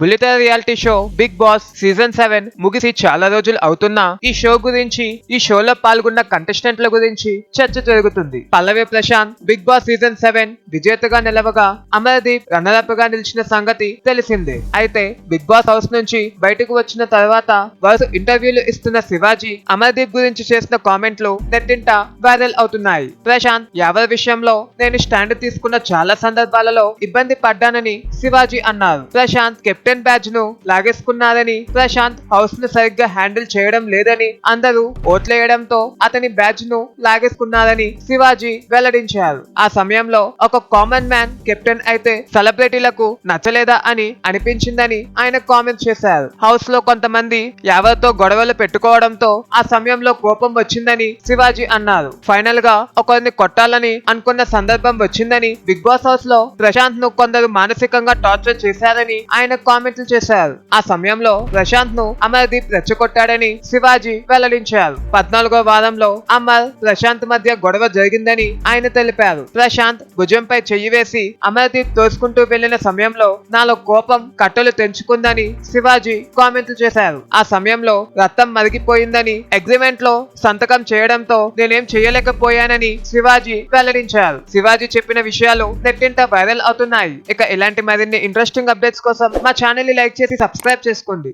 బుల్లితెర reality show Big Boss season seven ముగిసి చాలా రోజులు అవుతున్నా ఈ షో గురించి ఈ షోలో పాల్గొన్న కంటెస్టెంట్ల గురించి చర్చ జరుగుతుంది. Pallavi Prashanth Big Boss season seven విజేతగా నిలవగా అమరదీప్ రన్నరప్గా నిలిచిన సంగతి తెలిసిందే. అయితే బిగ్ బాస్ హౌస్ నుంచి బయటకు వచ్చిన తర్వాత వరుస ఇంటర్వ్యూలు ఇస్తున్న శివాజీ అమర్దీప్ గురించి చేసిన కామెంట్లు నెట్టింట వైరల్ అవుతున్నాయి. ప్రశాంత్ ఎవరి విషయంలో నేను స్టాండ్ తీసుకున్న చాలా సందర్భాలలో ఇబ్బంది పడ్డానని శివాజీ అన్నారు. ప్రశాంత్ కెప్టెన్ బ్యాచ్ను లాగేసుకున్నారని ప్రశాంత్ హౌస్ను సరిగ్గా హ్యాండిల్ చేయడం లేదని అందరూ ఓట్లేయడంతో అతని బ్యాచ్ను లాగేసుకున్నారని శివాజీ వెల్లడించారు. ఆ సమయంలో ఒక కామన్ మ్యాన్ కెప్టెన్ అయితే సెలబ్రిటీలకు నచ్చలేదా అని అనిపించిందని ఆయన కామెంట్ చేశారు. హౌస్లో కొంతమంది ఎవరితో గొడవలు పెట్టుకోవడంతో ఆ సమయంలో కోపం వచ్చిందని శివాజీ అన్నారు. ఫైనల్గా ఒకరిని కొట్టాలని అనుకున్న సందర్భం వచ్చిందని బిగ్ బాస్ హౌస్లో ప్రశాంత్ను కొందరు మానసికంగా టార్చర్ చేశారని ఆయన కామెంట్లు చేశారు. ఆ సమయంలో ప్రశాంత్ను అమర్దీప్ రెచ్చగొట్టాడని శివాజీ వెల్లడించారు. పద్నాలుగో వారంలో అమర్ ప్రశాంత్ మధ్య గొడవ జరిగిందని ఆయన తెలిపారు. ప్రశాంత్ భుజంపై చెయ్యి వేసి అమర్దీప్ తోసుకుంటూ వెళ్ళిన సమయంలో నాలో కోపం కట్టలు తెంచుకుందని శివాజీ కామెంట్లు చేశారు. ఆ సమయంలో రక్తం మరిగిపోయిందని అగ్రిమెంట్లో సంతకం చేయడంతో నేనేం చేయలేకపోయానని శివాజీ వెల్లడించారు. శివాజీ చెప్పిన విషయాలు నెట్టింట వైరల్ అవుతున్నాయి. ఇక ఇలాంటి మరిన్ని ఇంట్రెస్టింగ్ అప్డేట్స్ కోసం మా ఛానల్ని లైక్ చేసి సబ్స్క్రైబ్ చేసుకోండి.